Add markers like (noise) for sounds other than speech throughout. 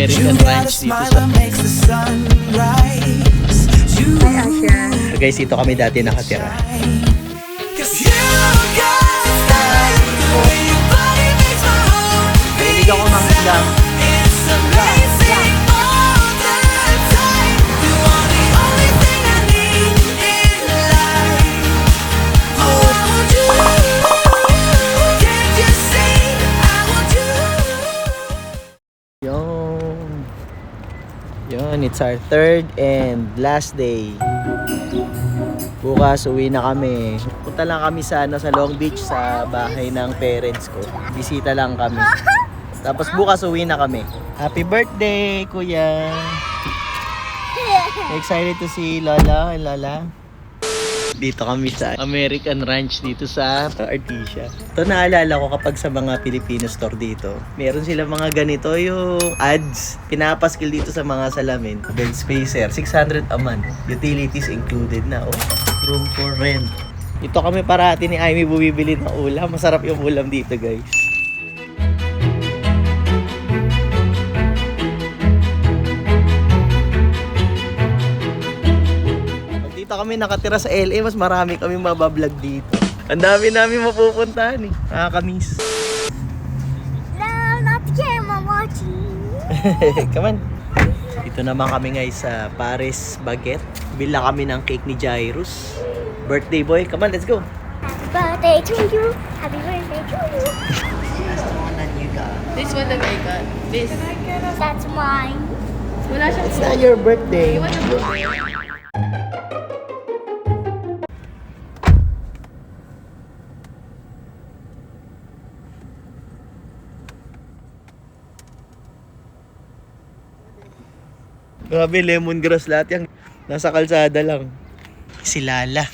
American Ranch dito sa... makes the sun rise. You Hi, Asha. So guys, dito kami dati nakatira. Cause you got style. The Yun. It's our third and last day. Bukas uwi na kami. Punta lang kami sa, ano, sa Long Beach sa bahay ng parents ko. Bisita lang kami. (laughs) Tapos bukas uwi na kami. Happy birthday, kuya! (laughs) Excited to see Lola and Lola. Dito kami sa American Ranch dito sa Artesia. Ito naalala ko kapag sa mga Filipino store dito. Meron sila mga ganito yung ads. Pinapaskil dito sa mga salamin. Bed spacer, 600 a month. Utilities included na. Oh, room for rent. Ito kami parati ni Amy bumibili ng ulam. Masarap yung ulam dito guys. Kami nakatira sa LA, mas marami kami mabablog dito. Ang dami namin mapupuntahan eh. Nakakamiss. No, not the camera watching. (laughs) Come on. Dito naman kami guys sa Paris Baguette. Bila kami ng cake ni Jairus. Birthday boy. Come on, let's go. Happy birthday to you. Happy birthday to you. This one that I got. This. That's mine. Wala siyang It's not your birthday. Iwan na blueberry. Grabe, lemongrass lahat yan. Nasa kalsada lang. Si Lala.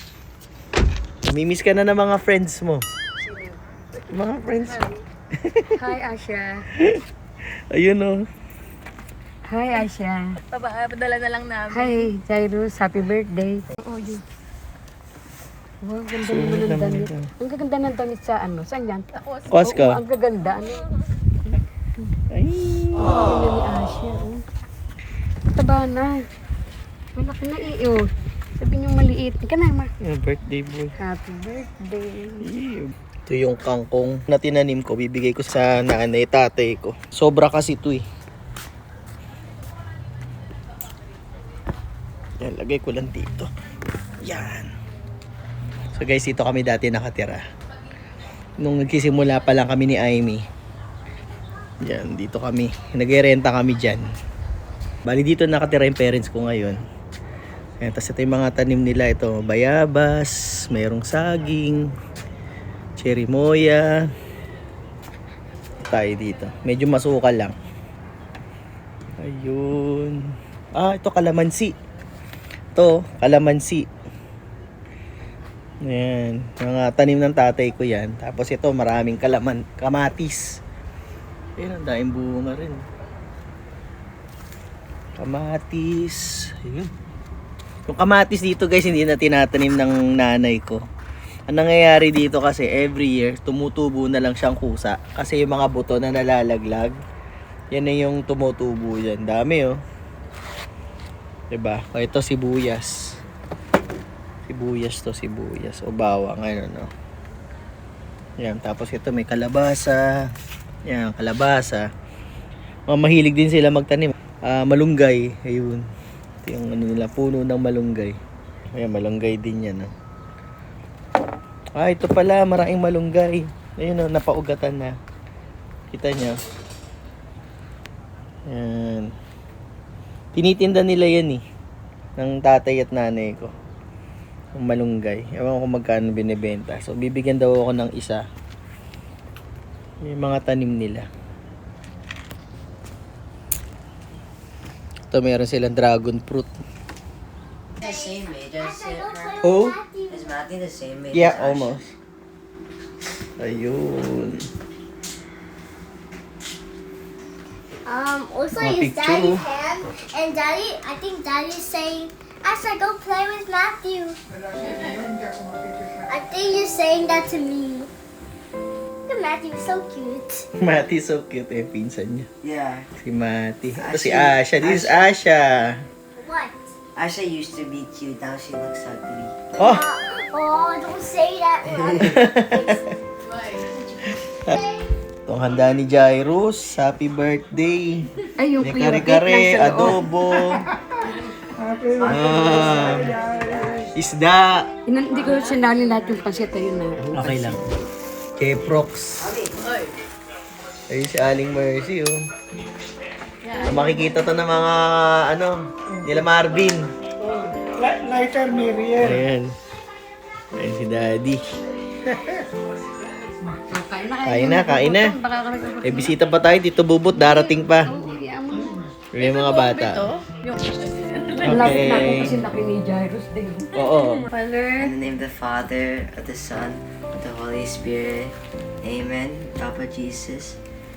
Namimiss ka na ng mga friends mo. Mga friends mo. Hi, Asha. (laughs) Ayun oh. Hi, Asha. Padala na lang namin. Hi, Jairus. Happy birthday. Oh, you. Wow, ang ganda ng damit. Ang gaganda ng damit sa ano? Saan yan? Ka. ang gaganda. Ano? Ay. Ganda ni Asha. Oh. Taba na. Malaki na iyo. Sabi niyo maliit. Ika na, ma. Yung birthday boy. Happy birthday. Ito yung kangkong na tinanim ko. Bibigay ko sa nanay, tatay ko. Sobra kasi ito eh. Yan, lagay ko lang dito. Yan. So guys, dito kami dati nakatira. Nung nagsisimula pa lang kami ni Amy. Yan, dito kami. Nagre-renta kami dyan. Bali dito nakatira yung parents ko ngayon. Ayan, tapos ito yung mga tanim nila. Ito, bayabas, mayroong saging, cherry moya. Tayo dito. Medyo masukal lang. Ayun. Ah, ito kalamansi. Ito, kalamansi. Ayan. Mga tanim ng tatay ko yan. Tapos ito, maraming kalaman, kamatis. Ayan, ang daing bunga rin. Kamatis. Ayun. Yung kamatis dito guys, hindi na tinatanim ng nanay ko. Ang nangyayari dito kasi every year, tumutubo na lang siyang kusa. Kasi yung mga buto na nalalaglag, yan na yung tumutubo dyan. Dami oh. 'Di ba? O ito sibuyas. Sibuyas to, sibuyas. O bawang, ano no. Yan, tapos ito may kalabasa. Yan, kalabasa. Mga mahilig din sila magtanim. Ah, malunggay, ayun. Ito yung ano nila, puno ng malunggay. Ayan, malunggay din yan. Oh. Ah, ito pala, maraming malunggay. Ayun oh, napaugatan na. Kita niya. Yan. Tinitinda nila yan eh. Ng tatay at nanay ko. Ang malunggay. Ewan ko magkano binibenta. So, bibigyan daw ako ng isa. Yung mga tanim nila. Ito, meron silang dragon fruit. the same age as her? Oh? Is Matthew the same age? Yeah, as Ashley? almost. Ayun. Um, also Mga his picture, daddy's oh. hand, and daddy, I think daddy's saying, Asha, go play with Matthew. I think you're saying that to me. Matthew is so cute. (laughs) Mati so cute eh, pinsan niya. Yeah. Si Mati. Ito si Asha. Asha. This is Asha. What? Asha used to be cute, now she looks ugly. Oh! Oh, don't say that. (laughs) (laughs) Itong handa ni Jairus. Happy birthday. Ay, yung May yung cake kare-kare, lang sa loob. adobo. Ah, isda. Inan- Hindi ko sinali lahat yung pasit ayun na. Okay lang. Keprox. Ayun si Aling Mercy, oh. So, makikita to ng mga, ano, nila Marvin. Lighter Miriam. Ayan. Ayan si Daddy. Kain na Kain na, kain na. Baka ka Eh, bisita pa tayo. Dito bubot, darating pa. Yung mga bata. Malapit na ako Okay. kasi laki ni Jairus din. Oo. Father, In the name of the Father, of the Son, of the Holy Spirit. Amen. Papa Jesus,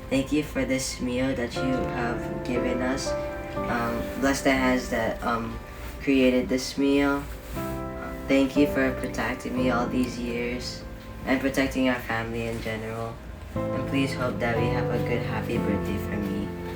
thank you for this meal that you have given us. Um, bless the hands that um, created this meal. Thank you for protecting me all these years and protecting our family in general. And please hope that we have a good, happy birthday for me.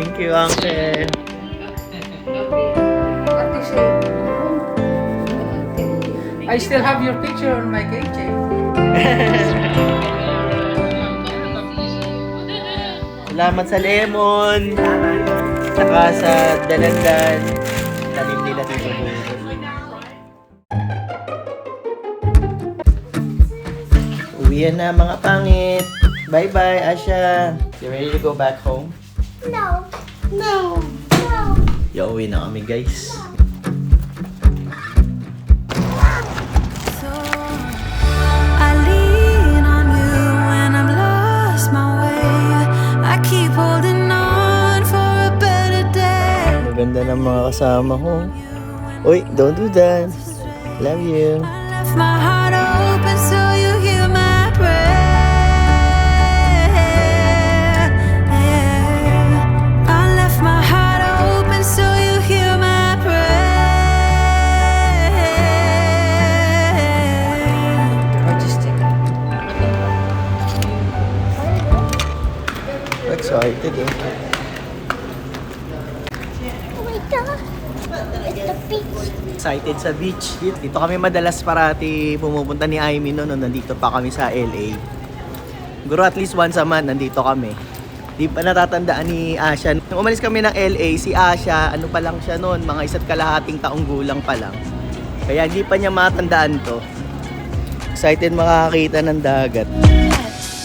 Thank you, Uncle. I still have your picture on my keychain. Salamat sa lemon. Saka sa dalandan. Tanim nila dito. Uwian na mga pangit. Bye-bye, Asha. You ready to go back home? No, no, no. Yo, uwi na kami, guys. I lean on you when I'm lost my way. I keep holding on for a better day. Maganda ng mga kasama ko. Uy, don't do that. Love you. Sa beach. Dito kami madalas parati pumupunta ni Aimee no, nung nandito pa kami sa LA. Siguro at least once a month nandito kami. Di pa natatandaan ni Asha. Nung umalis kami ng LA, si Asha, ano pa lang siya noon, mga isa't kalahating taong gulang pa lang. Kaya hindi pa niya matandaan to. Excited makakita ng dagat.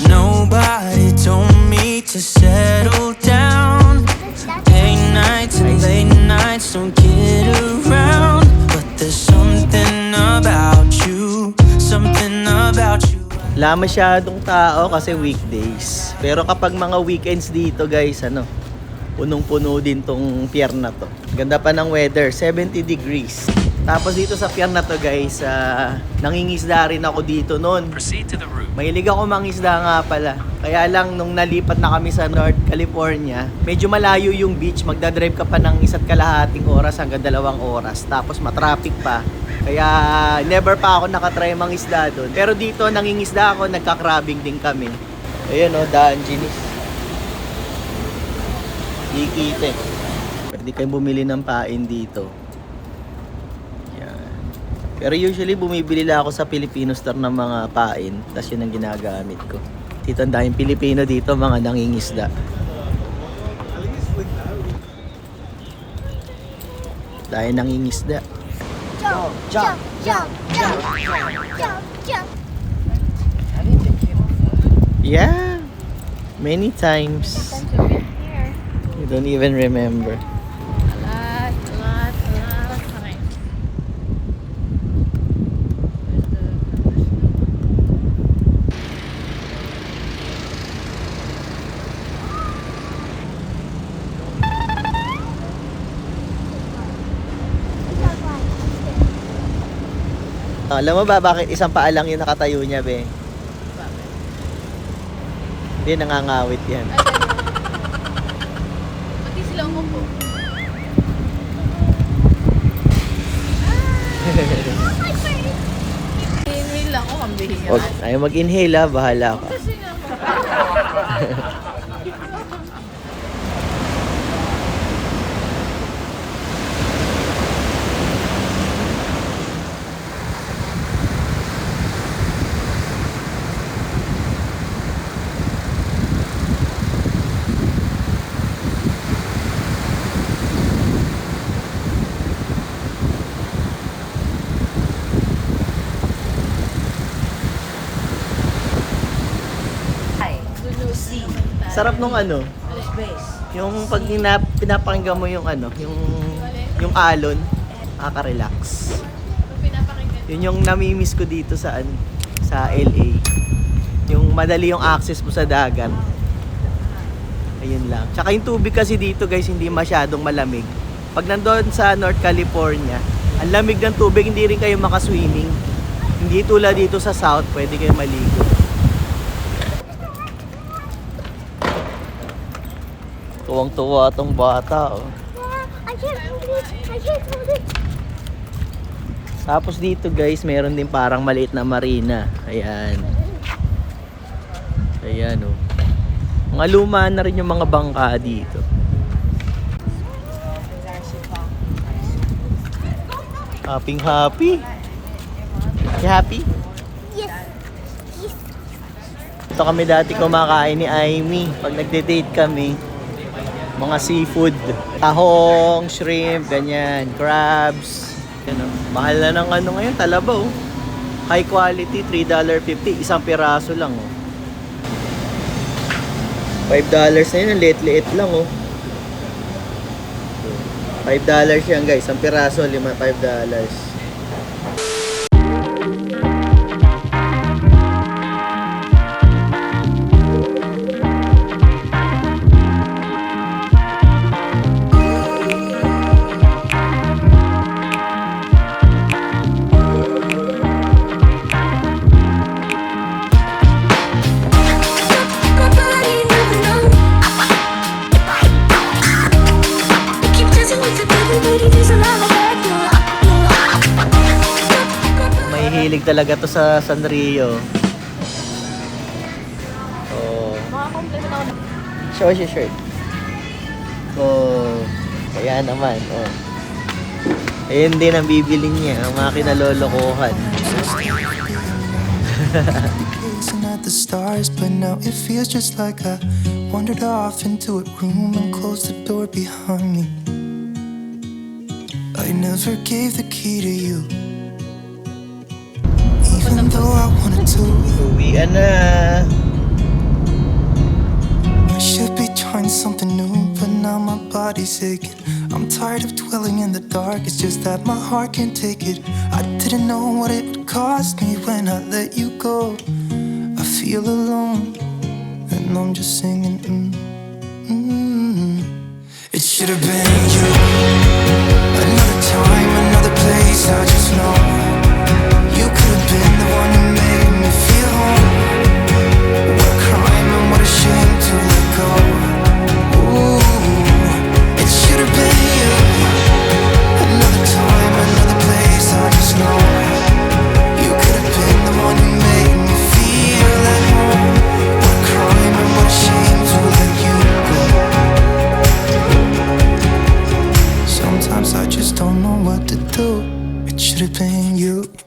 Nobody told me to settle down. Late nights and late nights don't get around. Wala masyadong tao kasi weekdays. Pero kapag mga weekends dito guys, ano, punong-puno din tong pier na to. Ganda pa ng weather, 70 degrees. Tapos dito sa pier na to guys, ah, nangingisda rin ako dito noon. Mahilig ako mangisda nga pala. Kaya lang nung nalipat na kami sa North California, medyo malayo yung beach. Magdadrive ka pa ng isa't kalahating oras hanggang dalawang oras. Tapos matraffic pa. Kaya never pa ako nakatry mangisda doon. Pero dito nangingisda ako, nagka-crabbing din kami. Ayun o, daan ginis. Kikite. Pwede kayong bumili ng pain dito. Pero usually bumibili lang ako sa Filipino store ng mga pain. Tapos yun ang ginagamit ko. Dito ang daming Pilipino dito, mga nangingisda. Dahil nangingisda. Jump, jump, jump, jump, jump, jump. Yeah. Many times. You don't even remember. A lot, a lot, a lot of times. Where's the Oh, alam mo ba bakit isang paa lang yung nakatayo niya, be? Bakit? Hindi, nangangawit yan. Ay. Pati sila umupo. (laughs) Inhale lang ako, kambihin Huwag, ayaw mag-inhale ha, bahala ka. Kasi nga, (laughs) Sarap nung ano, yung pag nina, pinapakinggan mo yung ano, yung yung alon, nakaka-relax. Yun yung namimiss ko dito sa ano, sa LA. Yung madali yung access mo sa dagat. Ayun lang. Tsaka yung tubig kasi dito guys, hindi masyadong malamig. Pag nandoon sa North California, ang lamig ng tubig, hindi rin kayo makaswimming. Hindi tulad dito sa South, pwede kayo maligo. Tuwang-tuwa tong bata, oh. I can't hold it. I can't hold it. Tapos dito guys, meron din parang maliit na marina. Ayan. Ayan oh. Mga luma na rin yung mga bangka dito. Happy happy. You happy? Yes. Ito kami dati kumakain ni Aimee. Pag nagde-date kami, mga seafood. Tahong, shrimp, ganyan, crabs. Yan, oh. Mahal na ng ano ngayon, talaba oh. High quality, $3.50. Isang piraso lang oh. $5 na yun, ang liit-liit lang oh. $5 yan guys, isang piraso, lima, $5. Talaga to sa Sanrio. Oh. Makakompleto ako. Show us your shirt. Oh. Kaya naman, oh. Ayun din ang bibili niya, ang mga kinalolokohan. At the stars, but now it feels just like I wandered off into a room and closed the door behind me. I never gave the key to you, even though I wanted to. Uwian na. I should be trying something new, but now my body's aching. I'm tired of dwelling in the dark, it's just that my heart can't take it. I didn't know what it would cost me when I let you go. I feel alone, and I'm just singing. Mm, mm. It should have been you. Another time, another place, I just know. Sometimes I just don't know what to do. It should have been you.